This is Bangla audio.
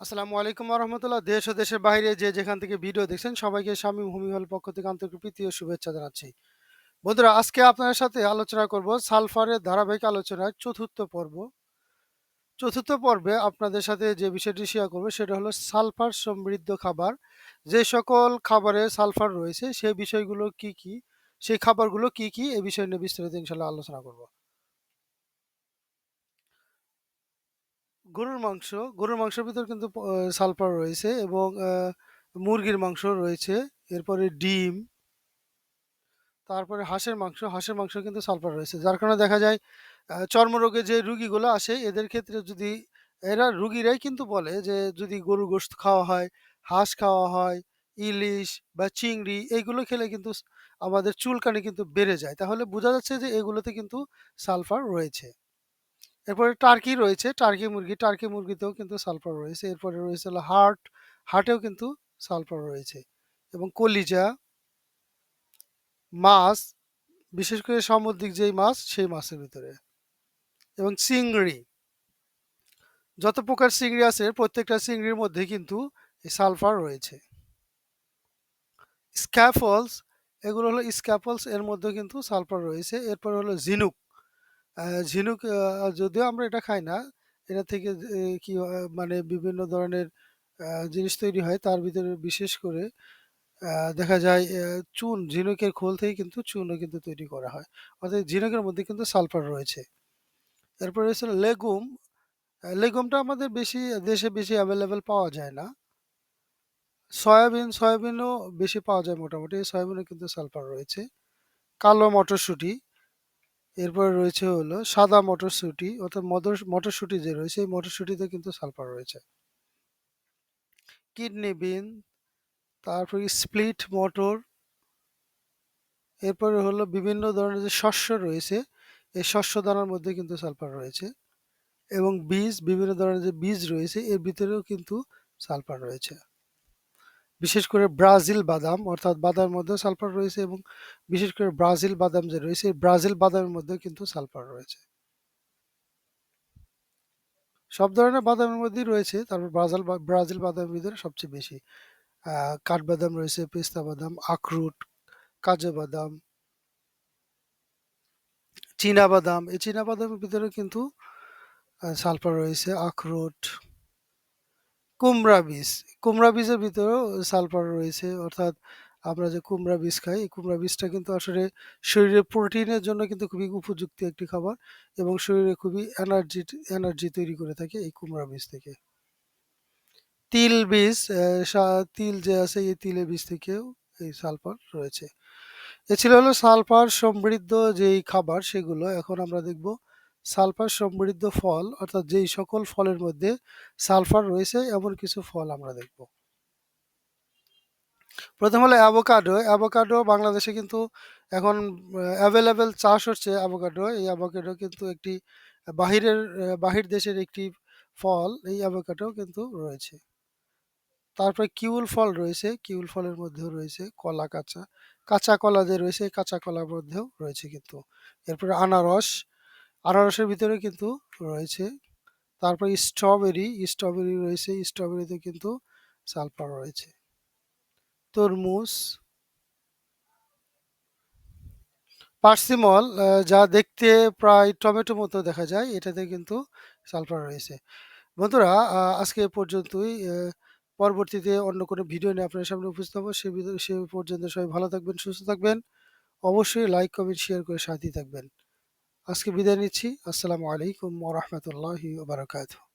আসসালামু আলাইকুম রহমতুল্লাহ দেশ ও দেশের বাইরে যে যেখান থেকে ভিডিও দেখছেন, সবাইকে স্বামী হুমি হল পক্ষ থেকে আন্তরিক প্রীতি ও শুভেচ্ছা জানাচ্ছি। বন্ধুরা, আজকে আপনাদের সাথে আলোচনা করব সালফারের ধারাবাহিক আলোচনার চতুর্থ পর্ব। চতুর্থ পর্বে আপনাদের সাথে যে বিষয়টি শেয়ার করব, সেটা হলো সালফার সমৃদ্ধ খাবার। যে সকল খাবারে সালফার রয়েছে, সেই বিষয়গুলো কি কি, সেই খাবারগুলো কি কি, এ বিষয় নিয়ে বিস্তারিত ইনশাল্লাহ আলোচনা করব। গরুর মাংস, গরুর মাংসের ভিতর কিন্তু সালফার রয়েছে এবং মুরগির মাংস রয়েছে, এরপরে ডিম, তারপরে হাঁসের মাংস হাঁসের মাংস কিন্তু সালফার রয়েছে, যার কারণে দেখা যায় চর্মরোগে যে রুগীগুলো আসে, এদের ক্ষেত্রে যদি, এরা রুগীরাই কিন্তু বলে যে যদি গরুর গোশত খাওয়া হয়, হাঁস খাওয়া হয়, ইলিশ বা চিংড়ি এইগুলো খেলে কিন্তু আমাদের চুলকানি কিন্তু বেড়ে যায়, তাহলে বোঝা যাচ্ছে যে এগুলোতে কিন্তু সালফার রয়েছে। এরপরে টার্কি রয়েছে টার্কি মুরগি টার্কি মুরগিতেও কিন্তু সালফার রয়েছে। এরপরে রয়েছে হলো হার্ট হার্টেও কিন্তু সালফার রয়েছে এবং কলিজা, মাছ, বিশেষ করে সামুদ্রিক যেই মাছ সেই মাছের ভিতরে এবং চিংড়ি। যত প্রকার চিংড়ি আছে প্রত্যেকটা চিংড়ির মধ্যে কিন্তু সালফার রয়েছে। স্ক্যাফলস এগুলো হলো স্ক্যাফলস এর মধ্যে কিন্তু সালফার রয়েছে। এরপর হলো ঝিনুক ঝিনুক যদিও আমরা এটা খাই না এটা থেকে কি হয়, মানে বিভিন্ন ধরনের জিনিস তৈরি হয় তার ভিতরে বিশেষ করে দেখা যায় চুন ঝিনুকের খোল থেকে কিন্তু চুনও কিন্তু তৈরি করা হয়। অর্থাৎ ঝিনুকের মধ্যে কিন্তু সালফার রয়েছে। এরপর রয়েছে লেগুম লেগুমটা আমাদের বেশি দেশে বেশি অ্যাভেলেবেল পাওয়া যায় না। সয়াবিন সয়াবিনও বেশি পাওয়া যায় মোটামুটি সয়াবিনও কিন্তু সালফার রয়েছে। কালো মটরশুঁটি এরপরে রয়েছে হলো সাদা মটরশুঁটি, অর্থাৎ মটর, মটরশুঁটি যে রয়েছে এই মটরশুঁটিতে কিন্তু সালফার রয়েছে। কিডনি বিন, তারপরে স্প্লিট মটর, এরপরে হলো বিভিন্ন ধরনের যে শস্য রয়েছে, এই শস্য দানার মধ্যে কিন্তু সালফার রয়েছে। এবং বীজ, বিভিন্ন ধরনের যে বীজ রয়েছে, এর ভিতরেও কিন্তু সালফার রয়েছে। বিশেষ করে ব্রাজিল বাদাম, অর্থাৎ বাদামের মধ্যে সালফার রয়েছে এবং বিশেষ করে ব্রাজিল বাদাম যে রয়েছে ব্রাজিল বাদামের মধ্যে কিন্তু সালফার রয়েছে। সব ধরনের বাদামের মধ্যেই রয়েছে, তারপর ব্রাজিল ব্রাজিল বাদামের ভিতরে সবচেয়ে বেশি। কাঠবাদাম রয়েছে, পেস্তা বাদাম, আখরোট, কাজু বাদাম, চীনা বাদাম। এই চীনা বাদামের ভিতরে কিন্তু সালফার রয়েছে, আখরোট কুমড়া বীজ। কুমড়া বীজের ভিতরেও সালফার রয়েছে, অর্থাৎ আমরা যে কুমড়া বীজ খাই, এই কুমড়া বীজটা কিন্তু আসলে শরীরে প্রোটিনের জন্য কিন্তু খুবই উপযুক্ত একটি খাবার এবং শরীরে খুবই এনার্জি এনার্জি তৈরি করে থাকে এই কুমড়া বীজ থেকে। তিল বীজ তিল যে আছে, এই তিলের বীজ থেকেও এই সালফার রয়েছে। এ ছিল হলো সালফার সমৃদ্ধ যেই খাবার, সেগুলো। এখন আমরা দেখব সালফার সমৃদ্ধ ফল, অর্থাৎ যেই সকল ফলের মধ্যে সালফার রয়েছে, এমন কিছু ফল আমরা দেখব। প্রথম হলো অ্যাভোকাডো। অ্যাভোকাডো বাংলাদেশে কিন্তু এখন অ্যাভেলেবেল চাষ হচ্ছে অ্যাভোকাডো। এই অ্যাভোকাডো কিন্তু একটি, বাহিরের বাহির দেশের একটি ফল। এই অ্যাভোকাডো কিন্তু রয়েছে। তারপরে কিউল ফল রয়েছে। কিউল ফলের মধ্যেও রয়েছে কলা, কাঁচা কাঁচা কলা যে রয়েছে, কাঁচা কলার মধ্যেও রয়েছে কিন্তু। এরপরে আনারস। আনারসের ভিতরে কিন্তু রয়েছে। তারপর স্ট্রবেরি স্ট্রবেরি রয়েছে স্ট্রবেরিতে কিন্তু সালফার রয়েছে। তরমুজ পার্সিমল যা দেখতে প্রায় টমেটো মতো দেখা যায়, এটাতে কিন্তু সালফার রয়েছে। বন্ধুরা আজকে পর্যন্তই পরবর্তীতে অন্য কোনো ভিডিও নিয়ে আপনার সামনে উপস্থিত হব। সে সে পর্যন্ত সবাই ভালো থাকবেন, সুস্থ থাকবেন। অবশ্যই লাইক কমেন্ট শেয়ার করে সাথেই থাকবেন। আজকে বিদায় নিচ্ছি। আসসালামু আলাইকুম ওয়া রাহমাতুল্লাহি ওয়া বারাকাতুহু।